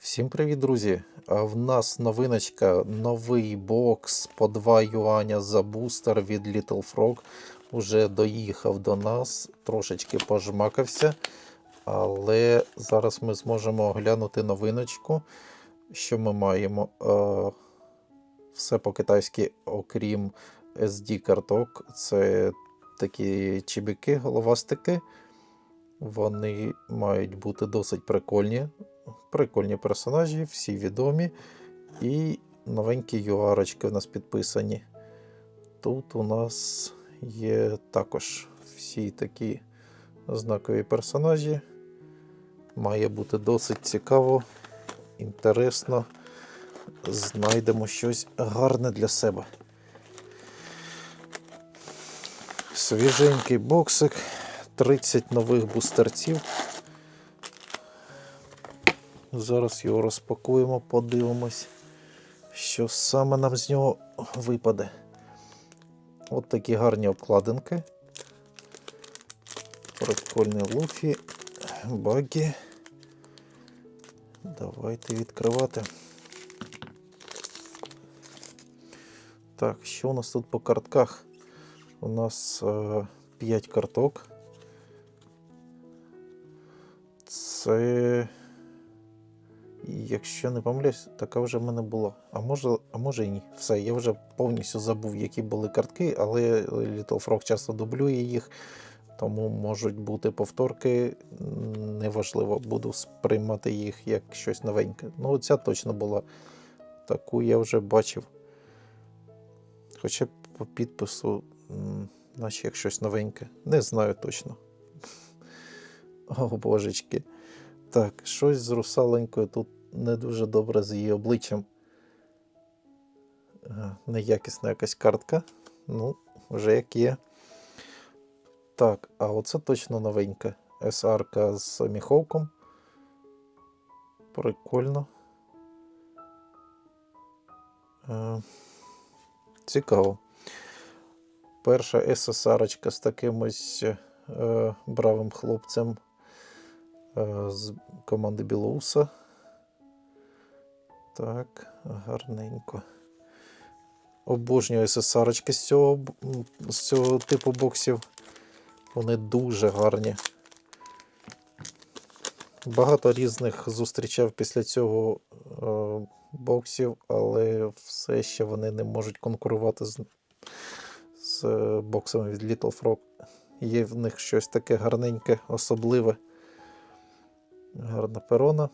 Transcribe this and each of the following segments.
Всім привіт, друзі! В нас новиночка, новий бокс по 2 юаня за бустер від Little Frog. Уже доїхав до нас, трошечки пожмакався. Але зараз ми зможемо оглянути новиночку. Що ми маємо? Все по-китайськи, окрім SD-карток. Це такі чібіки, головастики. Вони мають бути досить прикольні. Прикольні персонажі, всі відомі. І новенькі юарочки у нас підписані. Тут у нас є також всі такі знакові персонажі. Має бути досить цікаво, інтересно. Знайдемо щось гарне для себе. Свіженький боксик, 30 нових бустерців. Зараз його розпакуємо, подивимось, що саме нам з нього випаде. От такі гарні обкладинки. Прикольний луфі, багі. Давайте відкривати. Так, що у нас тут по картках? У нас е, 5 карток. Це. Якщо не помиляюсь, така вже в мене була. А може, а може і ні. Все, я вже повністю забув, які були картки, але Little Frog часто дублює їх, тому можуть бути повторки. Неважливо, буду сприймати їх як щось новеньке. Ну, ця точно була. Таку я вже бачив. Хоча по підпису, наче як щось новеньке. Не знаю точно. О, божечки. Так, щось з русаленькою тут не дуже добре з її обличчям. Е, Неякісна якась картка. Ну, вже як є. Так, а оце точно новенька. SR з міховком. Прикольно. Е, Цікаво. Перша SSR з таким ось е, бравим хлопцем е, з команди Білоуса. Так, гарненько. Обожнюю SSR з цього, з цього типу боксів. Вони дуже гарні. Багато різних зустрічав після цього е, боксів, але все ще вони не можуть конкурувати з, з е, боксами від Little Frog. Є в них щось таке гарненьке, особливе. Гарна перона.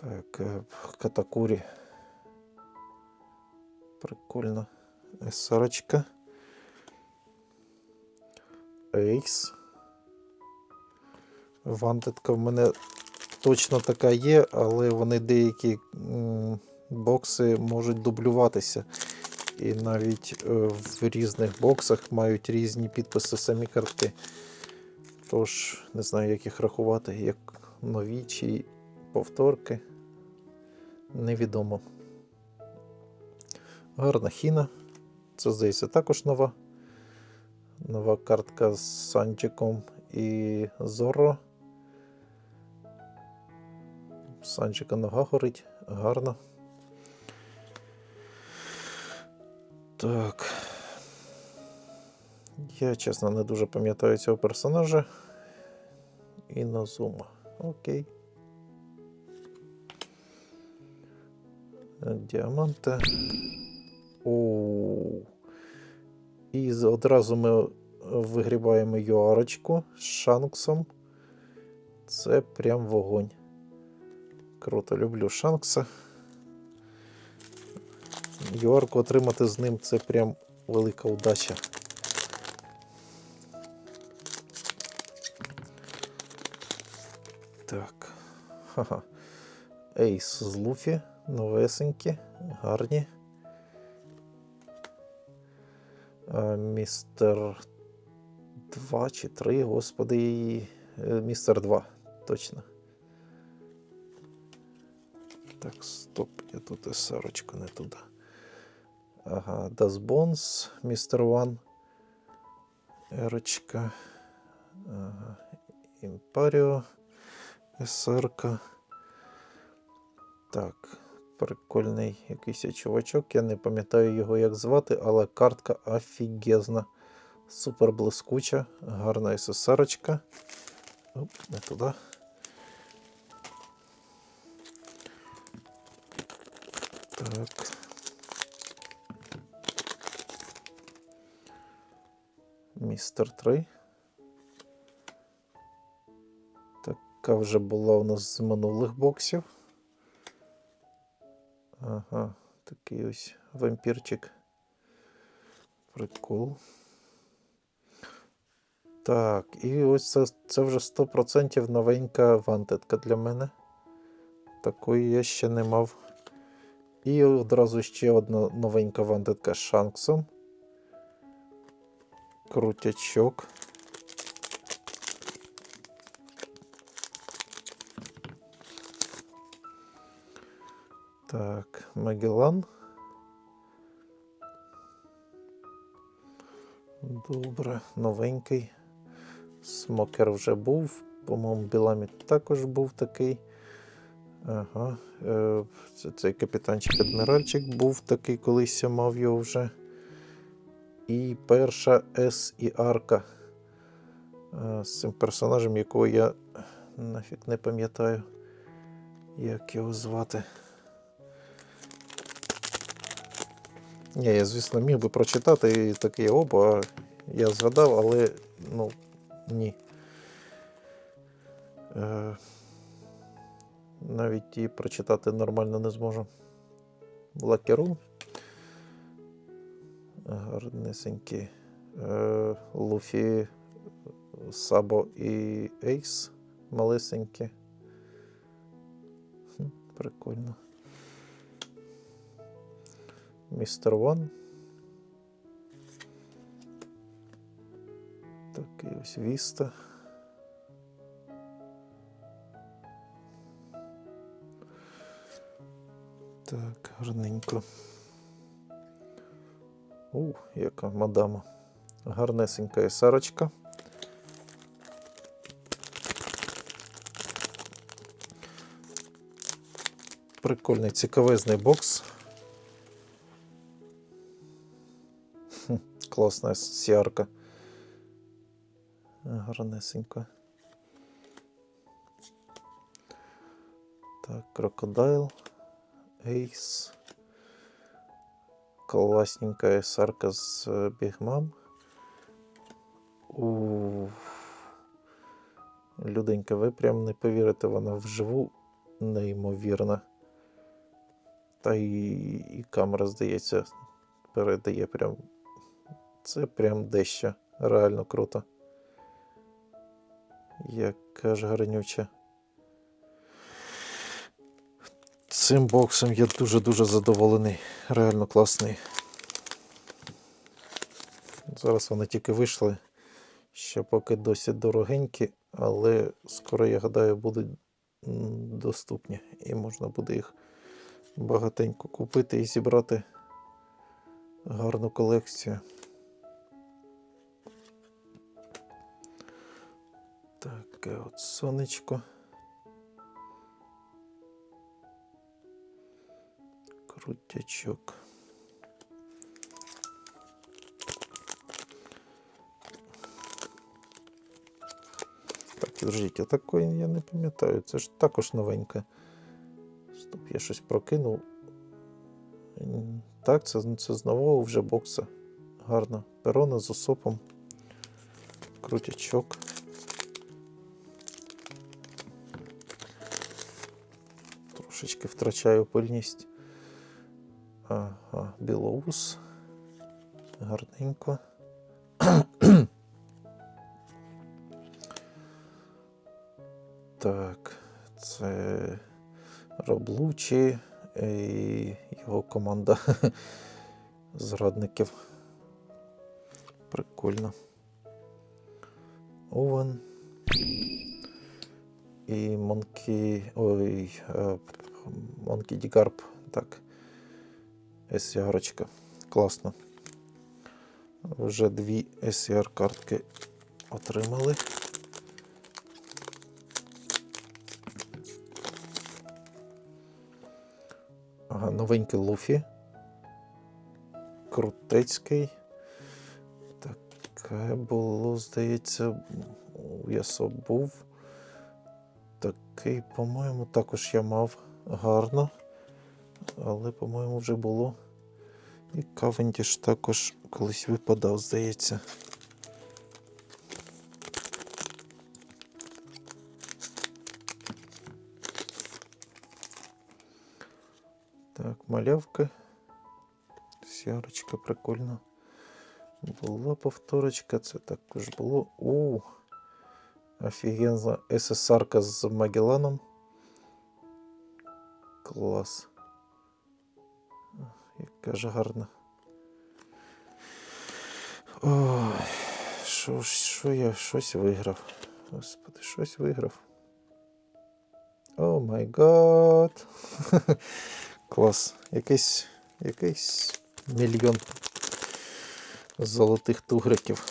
Так, е, катакурі. Прикольно. Сорочка. Ейс. Вантедка в мене точно така є, але вони деякі бокси можуть дублюватися. І навіть е, в різних боксах мають різні підписи самі картки. Тож, не знаю, як їх рахувати, як нові чи повторки. Невідомо. Гарна хіна. Це, здається, також нова. Нова картка з Санчиком і Зорро. Санчика нога горить. Гарно. Так. Я, чесно, не дуже пам'ятаю цього персонажа. Інозума. Окей. Діаманти. Оу. І одразу ми вигрібаємо юарочку з шанксом. Це прям вогонь. Круто, люблю шанкса. Юарку отримати з ним це прям велика удача. Так. Ха-ха. Ейс з Луфі. Новесенькі, гарні. Містер 2 чи 3, господи, е, містер 2, точно. Так, стоп, я тут сорочку не туди. Ага, Bones, містер 1. Ерочка. Ага. СРК. Так, прикольний якийсь чувачок. Я не пам'ятаю його як звати, але картка офігезна. Супер блискуча, гарна СССРочка. Оп, не туди. Так. Містер 3. Така вже була у нас з минулих боксів. Ага, такий ось вампірчик. Прикол. Так, і ось це, це вже 100% новенька вантетка для мене. Такої я ще не мав. І одразу ще одна новенька вантетка з Шанксом. Крутячок. Так, Магеллан. Добре, новенький. Смокер вже був. По-моєму, Біламіт також був такий. Ага. Е, це, цей капітанчик адміральчик був такий, колись я мав його вже. І перша С і Арка. Е, з цим персонажем, якого я нафіг не пам'ятаю, як його звати. Ні, я, звісно, міг би прочитати і такий оба. Я згадав, але ну, ні. Е, навіть і прочитати нормально не зможу. Лакеру. Гарнесенькі. Е, Луфі, Сабо і Ейс малесенькі. Прикольно. Містер Ван. Такий ось Віста. Так, гарненько. У, яка мадама. Гарнесенька есарочка. Прикольний цікавезний бокс. Класна сіарка. Гарнесенька. Так, крокодайл. Ейс. Класненькая сарка з е, бігмам. У Люденька, ви прям не повірите, вона вживу неймовірна. Та і, і камера, здається, передає прям. Це прям дещо. Реально круто. Яка ж гарнюча. Цим боксом я дуже-дуже задоволений. Реально класний. Зараз вони тільки вийшли. Ще поки досі дорогенькі, але скоро, я гадаю, будуть доступні. І можна буде їх багатенько купити і зібрати гарну колекцію. Таке от сонечко. Крутячок. Так, підождіть, а такої я не пам'ятаю. Це ж також новенька. Стоп, я щось прокинув. Так, це, це з нового вже бокса. Гарно. Перона з осопом. Крутячок. Трошечки втрачаю пильність. Ага, білоус. Гарненько. Так, це Роблучі і його команда зрадників. Прикольно. Овен. І Монкі. Ой. Monkey D Carp. Так. SCR. Класно. Вже дві SCR картки отримали. Ага, новенький Луфі. Крутецький. Таке було, здається, у ясо був. Такий, по-моєму, також я мав гарно. Але, по-моєму, вже було. І Кавендіш також колись випадав, здається. Так, малявка. Сярочка прикольно. Була повторочка, це також було. У, офігенна СССРка з Магеланом. Клас. Яка ж гарна. Ой, що, що я щось виграв. Господи, щось виграв. О май гад. Клас. Якийсь, якийсь мільйон золотих тугриків.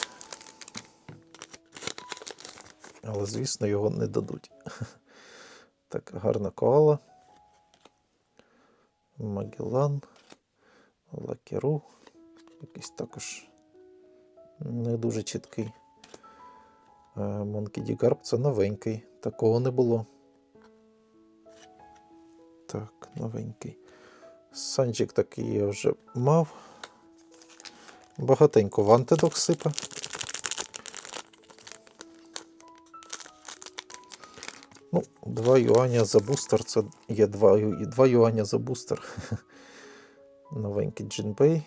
Але, звісно, його не дадуть. Так, гарна коала. Магелан. Лакеру. Якийсь також не дуже чіткий. Монкі Дігарб це новенький. Такого не було. Так, новенький. Санчик такий я вже мав. Багатенько вантедок сипе. Ну, 2 юаня за бустер. Це є 2, 2 юаня за бустер. Новенький джинбей.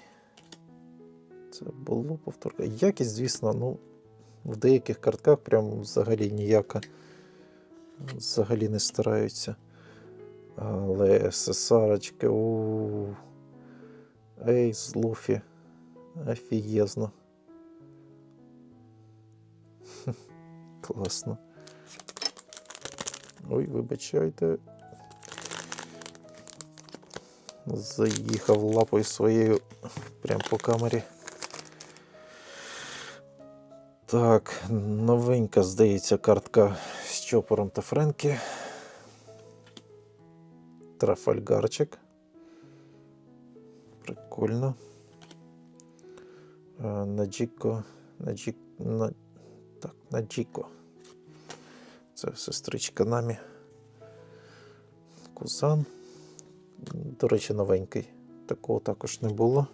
Це було повторка. Якість, звісно, ну, в деяких картках прям взагалі ніяка. Взагалі не стараються. Але СССРочки, у Ей, з Луфі. Офігезно. Класно. Ой, вибачайте. Заїхав лапою своєю прямо по камері. Так, новенька, здається, картка з чопором та Френкі. Трафальгарчик. Прикольно. Е, Наджіко. На... Так, Наджіко. Це сестричка намі. Кузан. До речі, новенький. Такого також не було.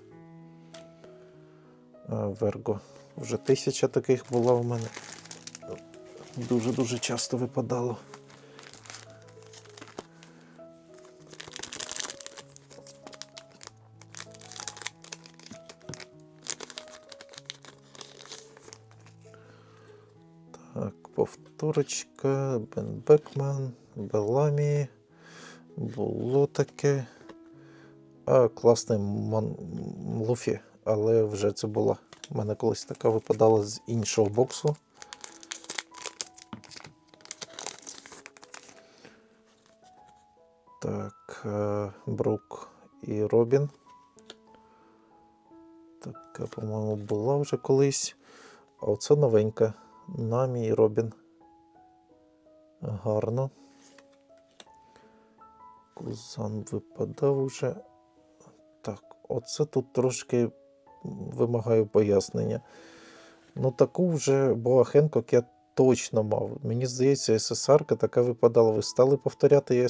Верго. Вже тисяча таких була в мене. Дуже-дуже часто випадало. Повторочка, Бен Бекман, Беламі. Було таке. А, класний Мон... Луфі, але вже це була. У мене колись така випадала з іншого боксу. Так, е, Брук і Робін. Така, по-моєму, була вже колись. А оце новенька. Намі і Робін. Гарно. Кузан випадав уже. Так, оце тут трошки вимагаю пояснення. Ну, таку вже Боахенко я точно мав. Мені здається, СССРка така випадала. Ви стали повторяти і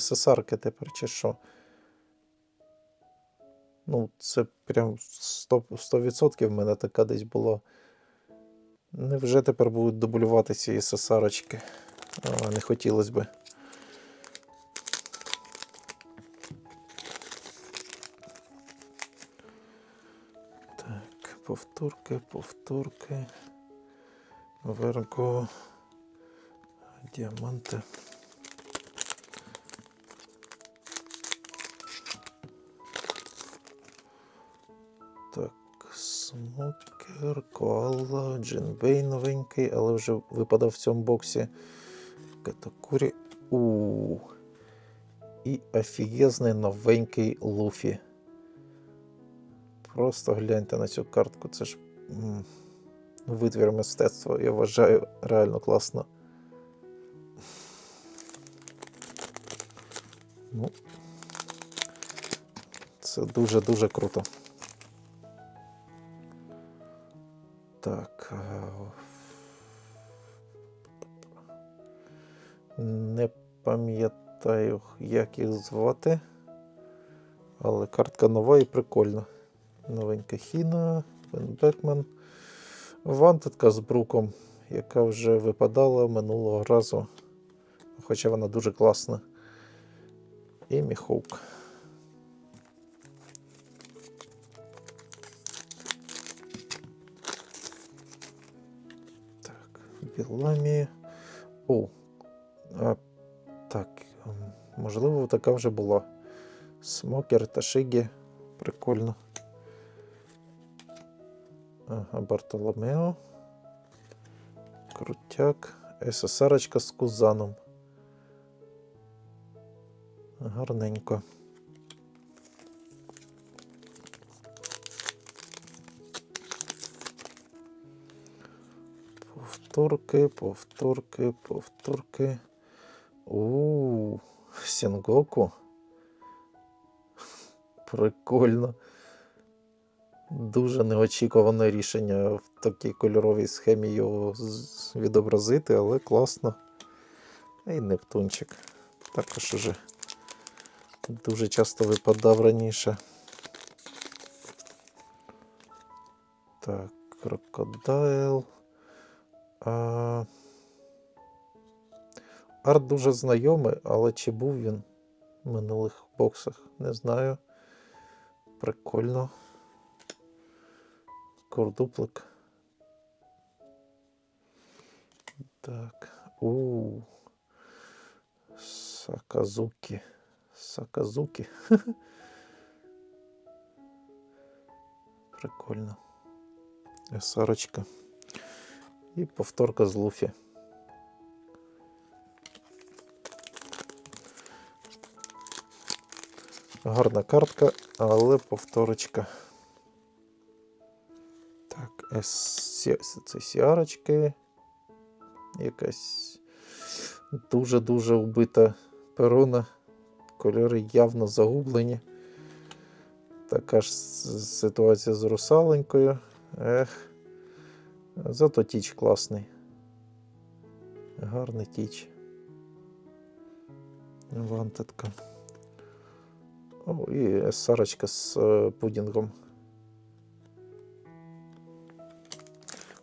тепер, чи що? Ну, це прям 100%, 100% в мене така десь була. Невже тепер будуть дублювати ці СССРочки? Не хотілося би. Так, повторки, повторки. Верго. Діаманти. Так, смокер, коала, джинбей новенький, але вже випадав в цьому боксі. Катакурі. У. І офігезний новенький Луфі. Просто гляньте на цю картку. Це ж м, витвір мистецтва, я вважаю, реально класно. Ну, Це дуже-дуже круто. Так. Не пам'ятаю, як їх звати. Але картка нова і прикольна. Новенька Хіна, Бен Бекмен. Вантедка з бруком, яка вже випадала минулого разу. Хоча вона дуже класна. І Міхоук. Так, Біламі. О, а, так, ем, можливо, така вже була. Смокер та Шигі. Прикольно. Ага, Бартоломео. Крутяк. СССРочка з кузаном. Гарненько. Повторки, повторки, повторки. У Сінгоку. Прикольно. Дуже неочікуване рішення в такій кольоровій схемі його відобразити, але класно. І Нептунчик. Також уже дуже часто випадав раніше. Так, крокодайл. А... Арт дуже знайомий, але чи був він в минулих боксах? Не знаю. Прикольно. Кордуплик. Так. У. Саказуки. Саказуки. Прикольно. Сарочка. І повторка з Луфі. Гарна картка, але повторочка. Так, це сіарочки. Якась дуже-дуже убита перона. Кольори явно загублені. Така ж ситуація з русаленькою. Ех. Зато тіч класний. Гарний тіч. Вантетка. О, і сарочка з е, пудінгом.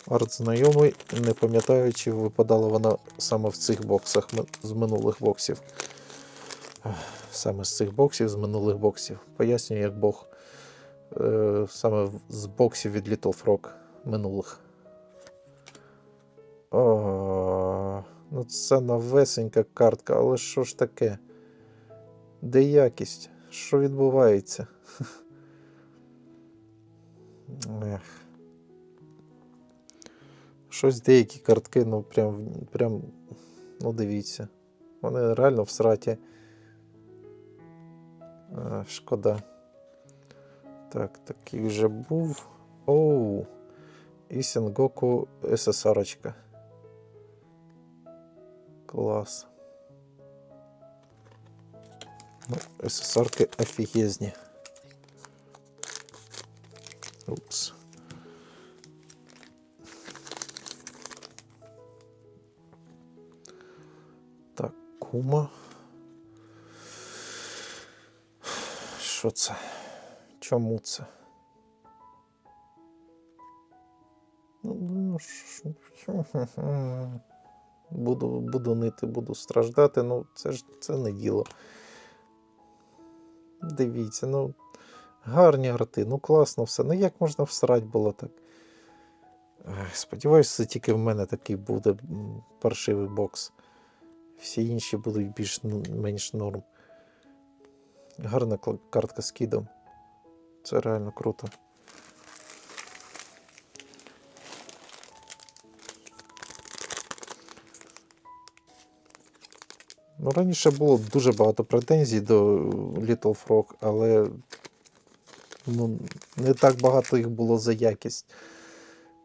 Арт знайомий, не пам'ятаю, чи випадала вона саме в цих боксах з минулих боксів. Саме з цих боксів, з минулих боксів. Пояснюю, як Бог. Е, саме з боксів від Little Frog минулих. О, ну це новесенька картка, але що ж таке? Де якість? Що відбувається? Ех. Щось деякі картки, ну прям, прям, ну дивіться. Вони реально в сраті. А, шкода. Так, такий вже був. Оу. І Сенгоку СССРочка. Клас. Ну, СССРки офігезні. Упс. Так, кума. Що це? Чому це? Ну, ну, Буду, буду нити, буду страждати, ну це ж це не діло. Дивіться, ну гарні арти, ну класно все. Ну як можна всрать було так? Сподіваюся, це тільки в мене такий буде паршивий бокс. Всі інші будуть більш ну, менш норм. Гарна картка з кідом. Це реально круто. Ну, раніше було дуже багато претензій до Little Frog, але ну, не так багато їх було за якість.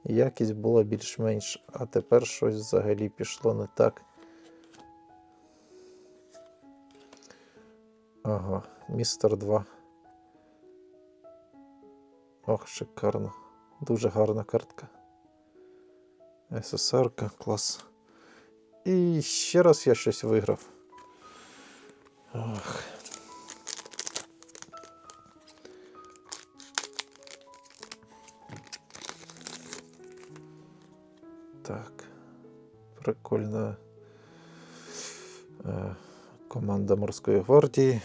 Якість була більш-менш, а тепер щось взагалі пішло не так. Ага, містер 2. Ох, шикарно. Дуже гарна картка. СССР, клас. І ще раз я щось виграв. Ох. Так. Прикольна е, команда морської гвардії.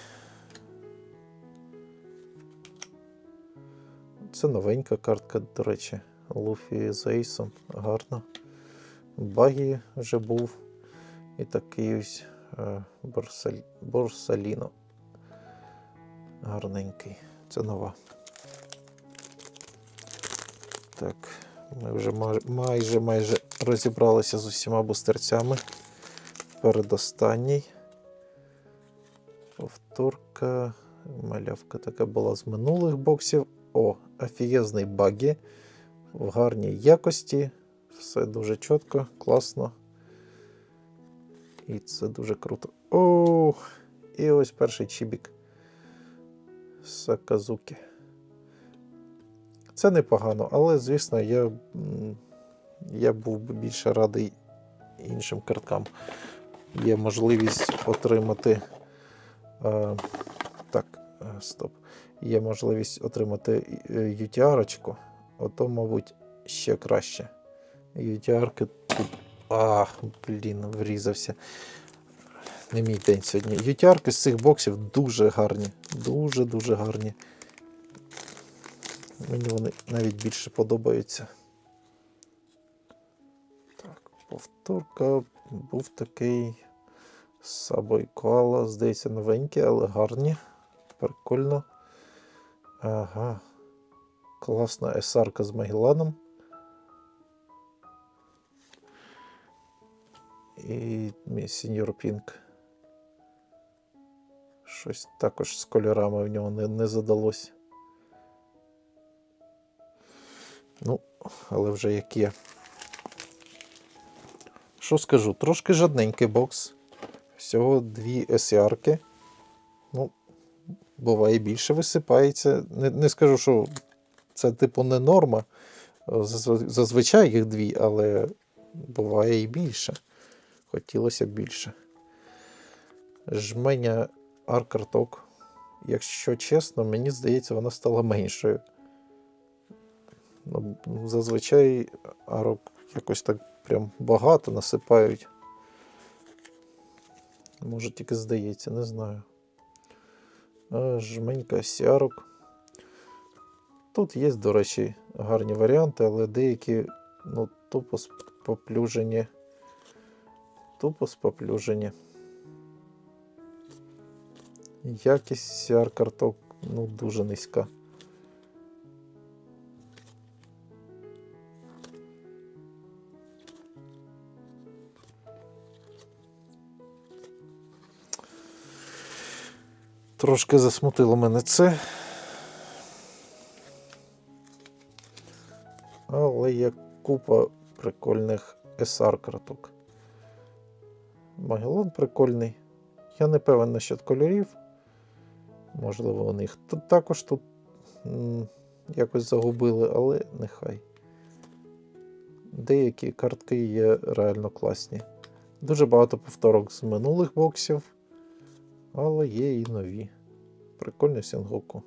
Це новенька картка, до речі. Луфі з Ейсом. Гарно. Багі вже був. І такий ось Борсаль... Борсаліно. Гарненький. Це нова. Так, ми вже майже майже розібралися з усіма бустерцями. Передостанній. Повторка. Малявка така була з минулих боксів. О, офігезний багі. В гарній якості. Все дуже чітко, класно. І це дуже круто. О! І ось перший чібік. Саказуки. Це непогано, але, звісно, я, я був би більше радий іншим карткам. Є можливість отримати. Е, так, е, стоп. Є можливість отримати UTR-очку, ото, мабуть, ще краще. UTR-ки тут. А, блін, врізався. Не мій день сьогодні. UTR-ки з цих боксів дуже гарні. Дуже-дуже гарні. Мені вони навіть більше подобаються. Так, повторка був такий Сабой Коала, здається, новенькі, але гарні. Прикольно. Ага. Класна есарка з Магеланом. І мій сеньор Пінк. Щось також з кольорами в нього не, не задалось. Ну, але вже як є. Що скажу? Трошки жадненький бокс. Всього дві SR-ки. Ну, буває більше висипається. Не, не скажу, що це типу не норма. Зазвичай їх дві, але буває і більше. Хотілося більше. Жменя аркарток. Якщо чесно, мені здається, вона стала меншою. Ну, зазвичай арок якось так прям багато насипають. Може тільки здається, не знаю. А, Жменька сярок. Тут є, до речі, гарні варіанти, але деякі ну, тупо споплюжені. Тупо споплюжені. Якість сяр карток ну, дуже низька. Трошки засмутило мене це. Але є купа прикольних SR карток. Магеллан прикольний. Я не певен насчет кольорів. Можливо, вони їх також тут якось загубили, але нехай. Деякі картки є реально класні. Дуже багато повторок з минулих боксів, але є і нові. Прикольний Сінгоку.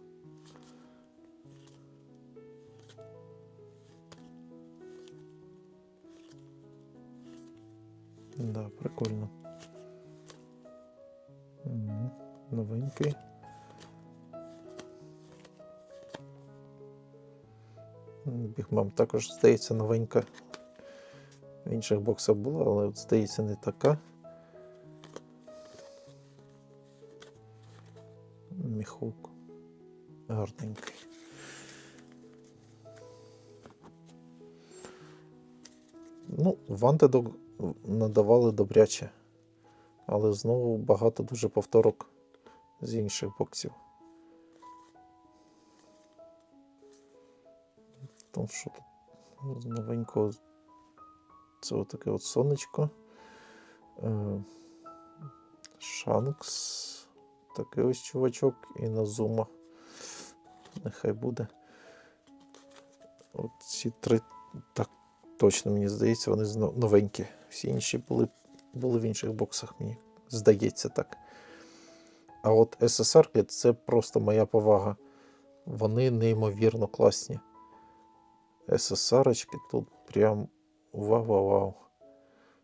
Да, прикольно. Мгм, Новенький. Бігмам також, здається, новенька. В інших боксах була, але от, здається, не така. Міхук. Гарненький. Ну, в Антидог надавали добряче. Але знову багато дуже повторок з інших боксів. Там що тут з новенького. Це отаке от сонечко. Е, Шанкс. Такий ось чувачок і Назума. Нехай буде. От ці три, так точно мені здається, вони новенькі. Всі інші були, були в інших боксах, мені здається так. А от SSR це просто моя повага. Вони неймовірно класні. SSR тут прям вау-вау-вау.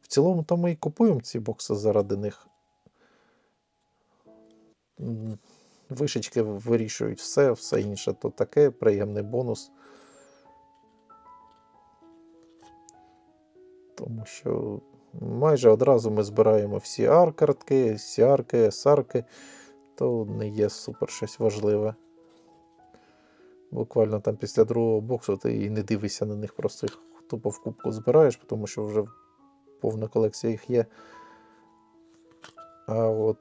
В цілому, то ми і купуємо ці бокси заради них. Вишечки вирішують все, все інше то таке, приємний бонус. Тому що майже одразу ми збираємо всі R-картки, CR-ки, то не є супер щось важливе. Буквально там після другого боксу ти і не дивишся на них, просто їх тупо в кубку збираєш, тому що вже повна колекція їх є. А от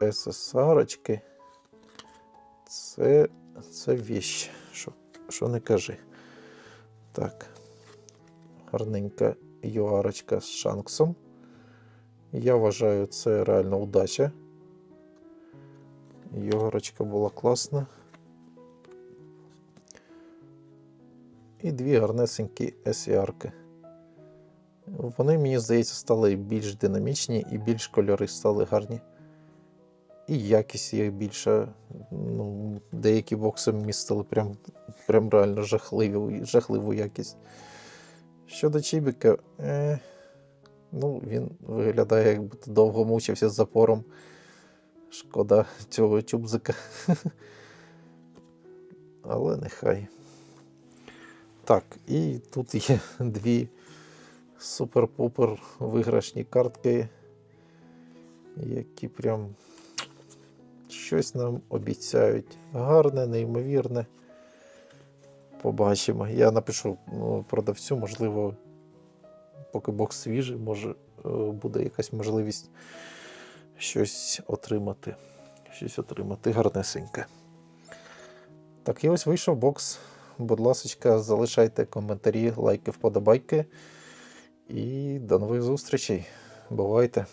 SSR-очки це, це віщ, що, що не кажи. Так. Гарненька юарочка з шанксом. Я вважаю, це реально удача. Юарочка була класна. І дві гарнесенькі SR-ки. Вони, мені здається, стали більш динамічні і більш кольори стали гарні. І якість їх більша. Ну, деякі бокси містили прям, прям реально жахливу, жахливу якість. Щодо Чібіка, е, ну, він виглядає, як будто довго мучився з запором. Шкода цього тюбзика. Але нехай. Так, і тут є дві супер-пупер виграшні картки, які прям щось нам обіцяють. Гарне, неймовірне. Побачимо. Я напишу ну, продавцю, можливо, поки бокс свіжий, може е, буде якась можливість щось отримати. Щось отримати гарнесеньке. Так, і ось вийшов бокс. Будь ласка, залишайте коментарі, лайки, вподобайки. І до нових зустрічей. Бувайте!